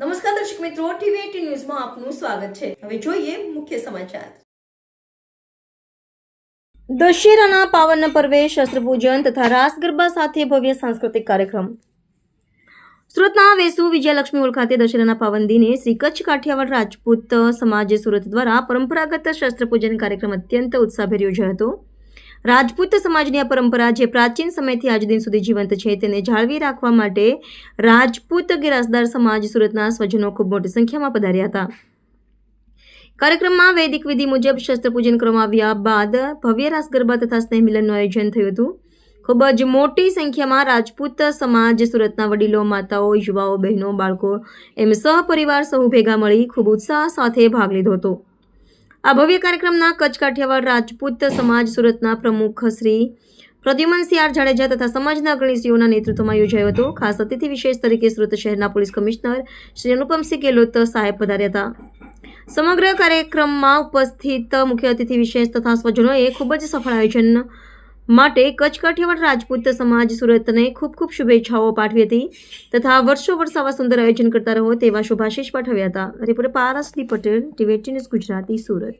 નમસ્કાર દર્શક મિત્રો, ટીવી ન્યૂઝમાં આપનું સ્વાગત છે. હવે જોઈએ મુખ્ય સમાચાર. દશેરાના પાવન પર્વે શસ્ત્રપૂજન તથા રાસ ગરબા સાથે ભવ્ય સાંસ્કૃતિક કાર્યક્રમ. સુરતના વેસુ વિજયલક્ષ્મી હોલ ખાતે દશેરાના પાવન દિને શ્રી કચ્છ કાઠિયાવાડ રાજપૂત સમાજ સુરત દ્વારા પરંપરાગત શસ્ત્રપૂજન કાર્યક્રમ અત્યંત ઉત્સાહભેર યોજાયો હતો. રાજપૂત સમાજની આ પરંપરા જે પ્રાચીન સમયથી આજ દિન સુધી જીવંત છે, તેને જાળવી રાખવા માટે રાજપૂત ગિરાસદાર સમાજ સુરતના સ્વજનો ખૂબ મોટી સંખ્યામાં પધાર્યા હતા. કાર્યક્રમમાં વૈદિક વિધિ મુજબ શસ્ત્રપૂજન કરવામાં આવ્યા બાદ ભવ્ય રાસ ગરબા તથા સ્નેહ મિલનનું આયોજન થયું હતું. ખૂબ જ મોટી સંખ્યામાં રાજપૂત સમાજ સુરતના વડીલો, માતાઓ, યુવાઓ, બહેનો, બાળકો એમ સહપરિવાર સહુ ભેગા મળી ખૂબ ઉત્સાહ સાથે ભાગ લીધો હતો. આ ભવ્ય કાર્યક્રમના કચ્છ કાઠિયાવાડ રાજપૂત સમાજ સુરતના પ્રમુખ શ્રી પ્રદ્યુમનસિંહ આર જાડેજા તથા સમાજના અગ્રણીશ્રીઓના નેતૃત્વમાં યોજાયો હતો. ખાસ અતિથિ વિશેષ તરીકે સુરત શહેરના પોલીસ કમિશનર શ્રી અનુપમસિંહ ગેહલોત સાહેબ પધાર્યા હતા. સમગ્ર કાર્યક્રમમાં ઉપસ્થિત મુખ્ય અતિથિ વિશેષ તથા સ્વજનોએ ખૂબ જ સફળ આયોજન માટે કચ્છ કાઠિયાવાડ રાજપૂત સમાજ સુરતને ખૂબ ખૂબ શુભેચ્છાઓ પાઠવી હતી તથા વર્ષો વર્ષ આવા સુંદર આયોજન કરતા રહો તેવા શુભાશીષ પાઠવ્યા હતા. Reporter Parasli Patel, TV news Gujarati, Surat.